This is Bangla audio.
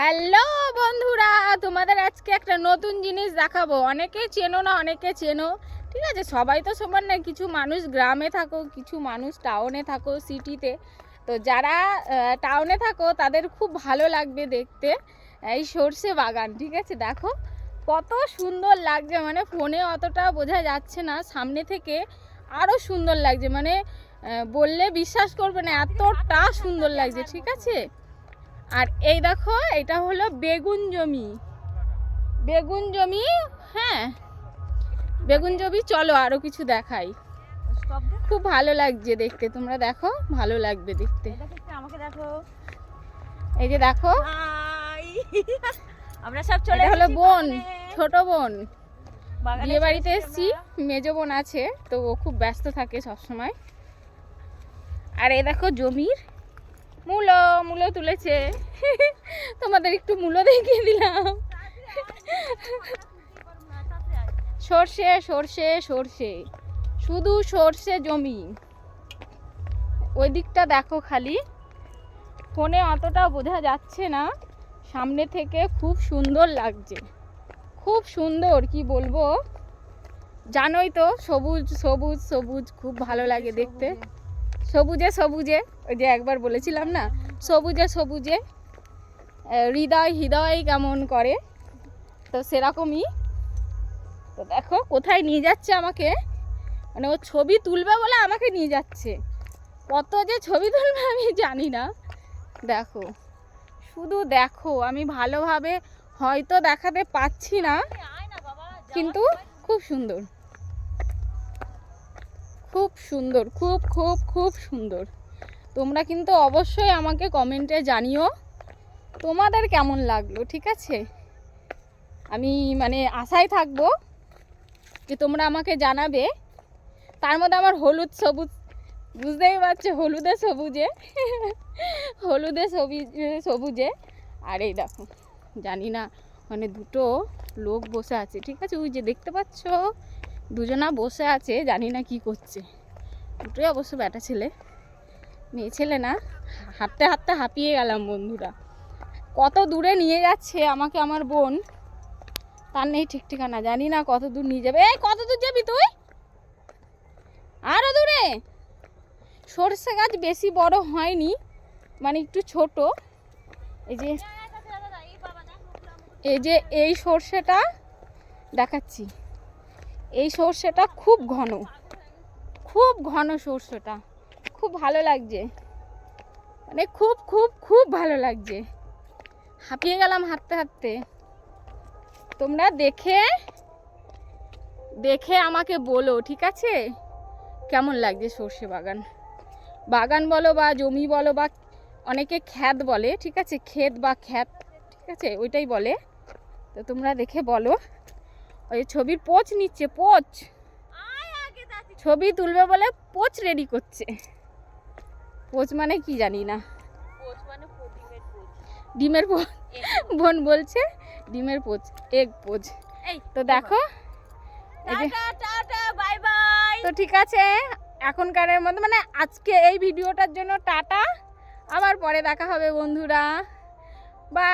হ্যালো বন্ধুরা, তোমাদের আজকে একটা নতুন জিনিস দেখাবো। অনেকে চেনো না, অনেকে চেনো। ঠিক আছে, সবাই তো সমান না কিছু মানুষ গ্রামে থাকো, কিছু মানুষ টাউনে থাকো সিটিতে তো। যারা টাউনে থাকো, তাদের খুব ভালো লাগবে দেখতে, এই সর্ষে বাগান, ঠিক আছে? দেখো, কত সুন্দর লাগছে। মানে ফোনে অতটা বোঝা যাচ্ছে না, সামনে থেকে আরও সুন্দর লাগছে। মানে বললে বিশ্বাস করবে না, এতটা সুন্দর লাগছে, ঠিক আছে? আর এই দেখো এটা হলো বেগুন জমি। বেগুন জমি হ্যাঁ। বেগুন জমি চলো আরও কিছু দেখাই। খুব ভালো লাগছে দেখতে তোমরা দেখো ভালো লাগবে দেখতে। আমাকে দেখো। এই যে দেখো। আমরা সব চলে হলো বোন। ছোট বোন। বিয়ে বাড়িতে এসেছি এসছি মেজ বোন আছে তো ও খুব ব্যস্ত থাকে সব সময় আর এই দেখো জমির মূলো মূলো তুলেছে। তোমাদের একটু মূলো দেখিয়ে দিলাম। সর্ষে সর্ষে সর্ষে। শুধু সর্ষে জমি। ওই দিকটা দেখো খালি। ফোনে অতটা বোঝা যাচ্ছে না। সামনে থেকে খুব সুন্দর লাগছে। খুব সুন্দর, কি বলব? জানোই তো, সবুজ সবুজ সবুজ, খুব ভালো লাগে দেখতে। সবুজে সবুজে ওই যে একবার বলেছিলাম না সবুজে সবুজে হৃদয় হৃদয় কেমন করে। তো সেরকমই। তো দেখো কোথায় নিয়ে যাচ্ছে আমাকে? মানে ও ছবি তুলবে বলে আমাকে নিয়ে যাচ্ছে। কত যে ছবি তুলবে আমি জানি না। দেখো শুধু দেখো আমি ভালোভাবে হয়তো দেখাতে পাচ্ছি না কিন্তু খুব সুন্দর। খুব সুন্দর, খুব খুব খুব সুন্দর। তোমরা কিন্তু অবশ্যই আমাকে কমেন্টে জানিও তোমাদের কেমন লাগল, ঠিক আছে? আমি মানে আশায় থাকব যে তোমরা আমাকে জানাবে। তার মধ্যে আমার হলুদ সবুজ, বুঝতেই পারছ, হলুদে সবুজে হলুদে সবুজে সবুজে। আর এই দেখো, জানি না মানে দুটো লোক বসে আছে, ঠিক আছে? ওই যে দেখতে পাচ্ছ দুজনা বসে আছে, জানি না কি করছে। দুটোই অবশ্য ব্যাটা ছেলে, মেয়ে ছেলে না। হাঁটতে হাঁটতে হাঁপিয়ে গেলাম বন্ধুরা। কত দূরে নিয়ে যাচ্ছে আমাকে আমার বোন, তার নেই ঠিক ঠিকানা, জানি না কত দূর নিয়ে যাবে। এই, কত দূর যাবি তুই? আরও দূরে? সরষে গাছ বেশি বড় হয়নি মানে একটু ছোট। এই যে এই যে এই সর্ষেটা দেখাচ্ছি। এই সর্ষেটা খুব ঘন। খুব ঘন সর্ষেটা। খুব ভালো লাগছে। মানে খুব খুব খুব ভালো লাগছে। হাঁপিয়ে গেলাম হাঁটতে হাঁটতে। তোমরা দেখে দেখে আমাকে বলো, ঠিক আছে? কেমন লাগছে সর্ষে বাগান? বাগান বলো বা জমি বলো বা অনেকে খ্যাত বলে, ঠিক আছে? ক্ষেত বা খ্যাত ঠিক আছে? ওইটাই বলে। তো তোমরা দেখে বলো। ওই ছবির পোচ নিচ্ছে পোচ। ছবি তুলবে বলে পোচ রেডি করছে। পোচ মানে কি জানি না। মানে ডিমের পোচ। বোন বলছে ডিমের পোচ এগ পোচ। তো দেখো তো ঠিক আছে এখনকারের মধ্যে মানে আজকে এই ভিডিওটার জন্য টাটা। আবার পরে দেখা হবে বন্ধুরা। বাই।